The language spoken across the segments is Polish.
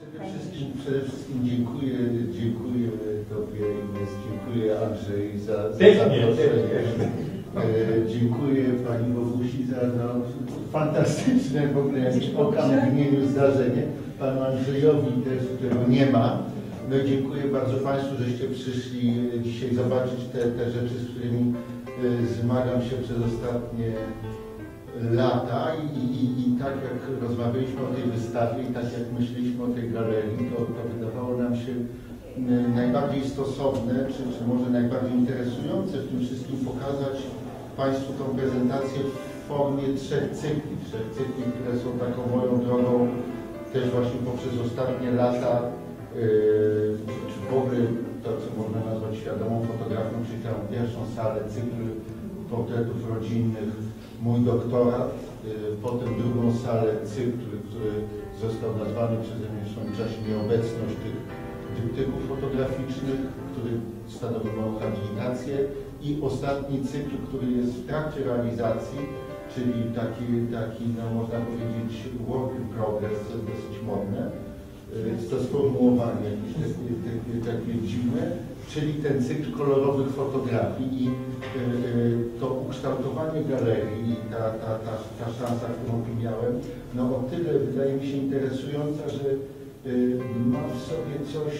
Przede wszystkim, przede wszystkim dziękuję, dziękuję Tobie Ines, dziękuję Andrzej za, za zaproszenie. E, dziękuję Pani Bogusi za no, fantastyczne w ogóle jakieś pokam w imieniu zdarzenie. Panu Andrzejowi też, którego nie ma. No i dziękuję bardzo Państwu, żeście przyszli e, dzisiaj zobaczyć te, te rzeczy, z którymi e, zmagam się przez ostatnie lata i, i, i tak jak rozmawialiśmy o tej wystawie i tak jak myśleliśmy o tej galerii, to, to wydawało nam się m, najbardziej stosowne, czy, czy może najbardziej interesujące w tym wszystkim pokazać Państwu tą prezentację w formie trzech cykli, trzech cykli, które są taką moją drogą też właśnie poprzez ostatnie lata, yy, czy w ogóle to, co można nazwać świadomą fotografią, czyli tę pierwszą salę cyklu portretów rodzinnych, mój doktorat, yy, potem drugą salę cykl, który został nazwany przeze mnie w swoim czasie nieobecność tych dyptyków fotograficznych, który stanowi moją habilitację i ostatni cykl, który jest w trakcie realizacji, czyli taki, taki no można powiedzieć work in progress, dosyć modne. Jest sformułowanie jakieś takie, takie, takie dziwne, czyli ten cykl kolorowych fotografii i yy, to ukształtowanie galerii i ta, ta, ta, ta szansa, którą tu miałem, no o tyle wydaje mi się interesująca, że yy, ma w sobie coś,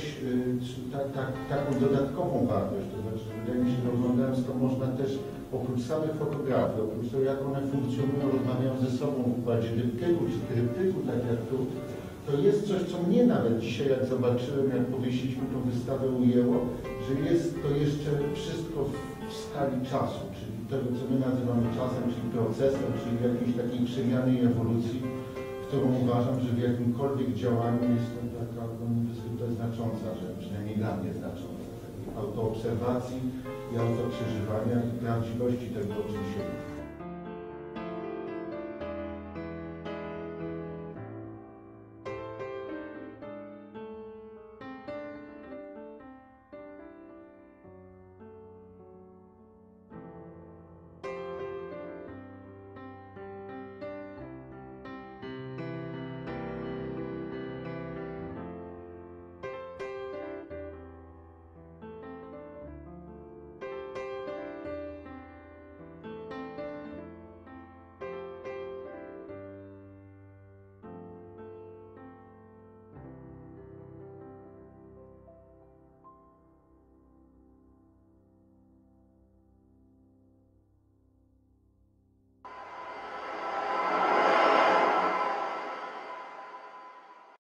tak, tak, taką dodatkową wartość. To znaczy, wydaje mi się, że oglądając to można też oprócz samych fotografii, oprócz tego jak one funkcjonują, rozmawiają ze sobą w układzie dyptyku czy tryptyku, tak jak tu, to jest coś, co mnie nawet dzisiaj, jak zobaczyłem, jak powiesiliśmy tą wystawę, ujęło, że jest to jeszcze wszystko w, w skali czasu, czyli tego, co my nazywamy czasem, czyli procesem, czyli jakiejś takiej przemiany i ewolucji, którą uważam, że w jakimkolwiek działaniu jest to taka no, niezwykle znacząca rzecz, przynajmniej dla mnie znacząca, takiej autoobserwacji i autoprzeżywania i prawdziwości tego, o czym się mówi.